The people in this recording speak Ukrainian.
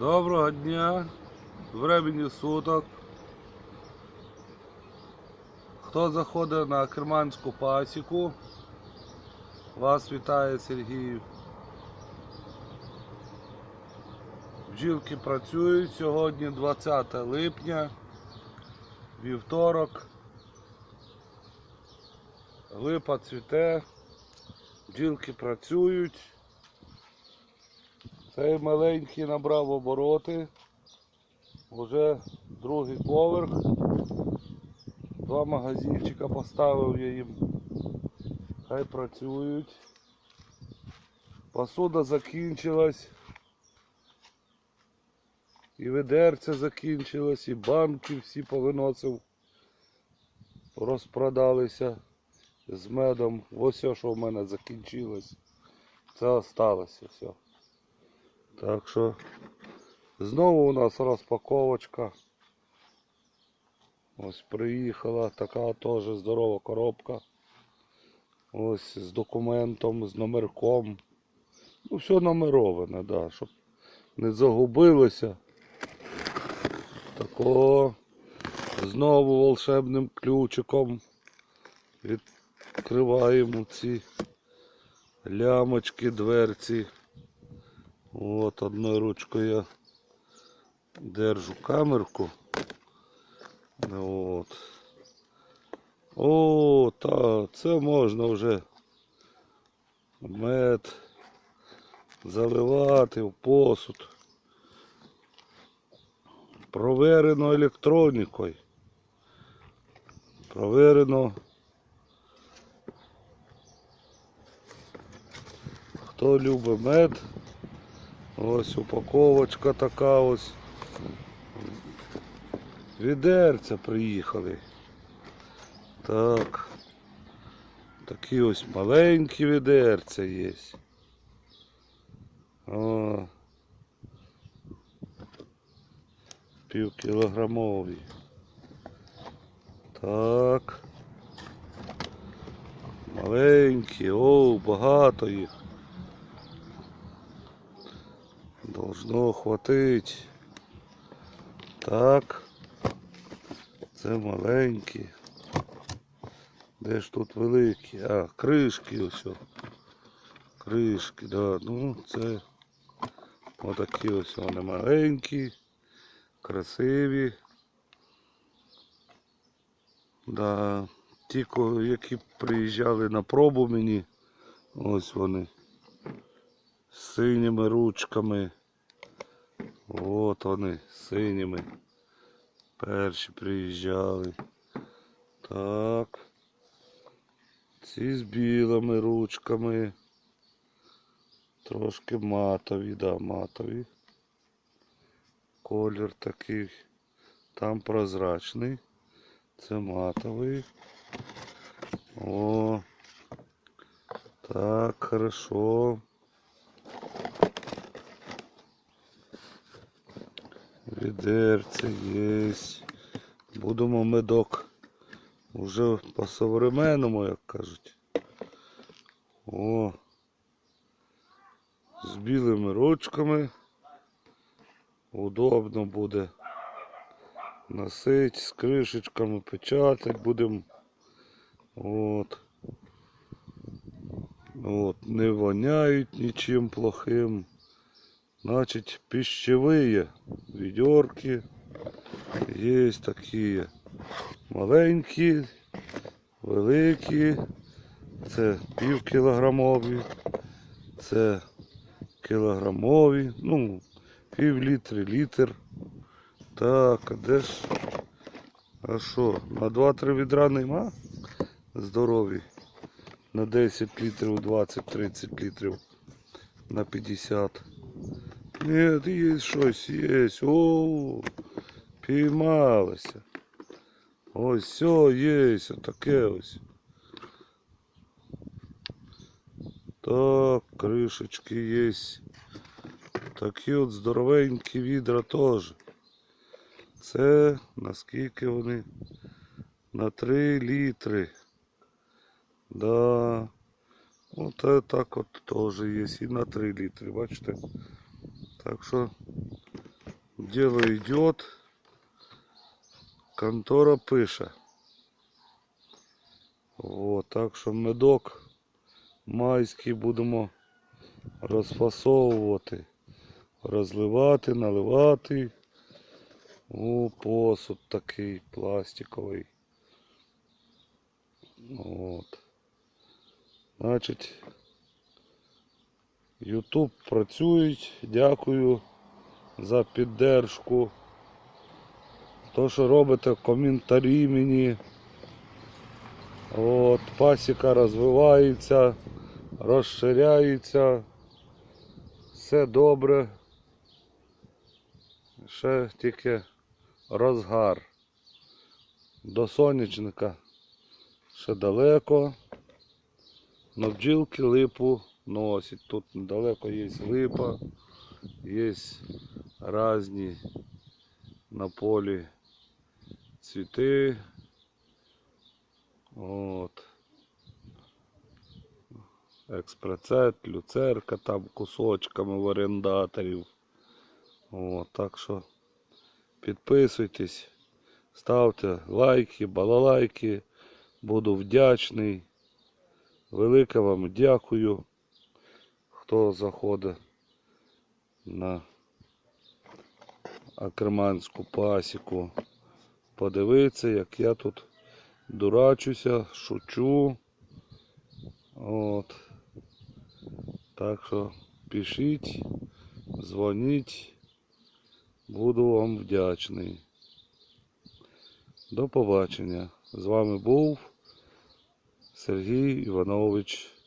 Доброго дня, времені суток. Хто заходить на Керманську пасіку, вас вітає Сергій. Бджілки працюють сьогодні 20 липня, вівторок. Липа цвіте, бджілки працюють. Цей маленький набрав обороти. Уже другий поверх. Два магазинчика поставив я їм. Хай працюють. Посуда закінчилась. І ведерця закінчилось, і банки всі повиносив. Розпродалися з медом. Ось все, що в мене закінчилось. Це осталося все. Так що знову у нас розпаковочка. Ось приїхала така теж здорова коробка. Ось з документом, з номерком. Ну, все номероване, да, щоб не загубилося. Тако знову волшебним ключиком відкриваємо ці лямочки, дверці. От одною ручкою я держу камерку. От. О, та, це можна вже мед заливати в посуд. Проверено електронікою. Проверено. Хто любить мед, Ось упаковочка така ось. Відерця приїхали. Так. Такі ось маленькі відерця є. О. Півкілограмові. Так. Маленькі, о, багато їх. Должно хватить. Так. Це маленькі. Де ж тут великі? А, кришки ось. Кришки, да. Ну, це отакі ось вони маленькі, красиві. Да. Ті, які приїжджали на пробу мені, ось вони з синіми ручками. От вони синіми. Перші приїжджали. Так. Ці з білими ручками. Трошки матові, да, матові. Колір такий. Там прозрачний. Це матовий. О. Так, хорошо. Відерце є. Будемо медок. Уже по-современному, як кажуть. О. З білими ручками. Удобно буде носити з кришечками, печатати будемо. От. От. Не воняють нічим плохим. Значит, пищевые ведерки есть такие маленькі, великі, це півкілограмові, це кілограмові, ну, пів літри, літр. Так, а де ж? А що, на 2-3 відра нема? Здорові. На 10 літрів, 20-30 літрів, на 50. Нет, є щось, є. О, піймалося. Ось все є, таке ось. Так, кришечки є. Такі от здоровенькі відра теж. Це наскільки вони? На 3 літри. Да. От так от теж є. І на 3 літри, бачите? Так що Дело идет. Контора пише. О, так що медок майський будемо розфасовувати, розливати, наливати. О, посуд такий пластиковий. От. Значить, YouTube працюють. Дякую за піддержку. То, що робите, коментарі мені. От, пасіка розвивається, розширяється. Все добре. Ще тільки розгар. До сонячника ще далеко. Но бджілки липу носять. Тут недалеко є липа, є різні на полі цвіти. От. Експрецет, люцерка там кусочками в орендаторів. От, так що підписуйтесь, ставте лайки, балалайки. Буду вдячний. Велике вам дякую, хто заходить на Акерманську пасіку. Подивитися, як я тут дурачуся, шучу. От. Так що пишіть, дзвоніть. Буду вам вдячний. До побачення. З вами був Сергій Іванович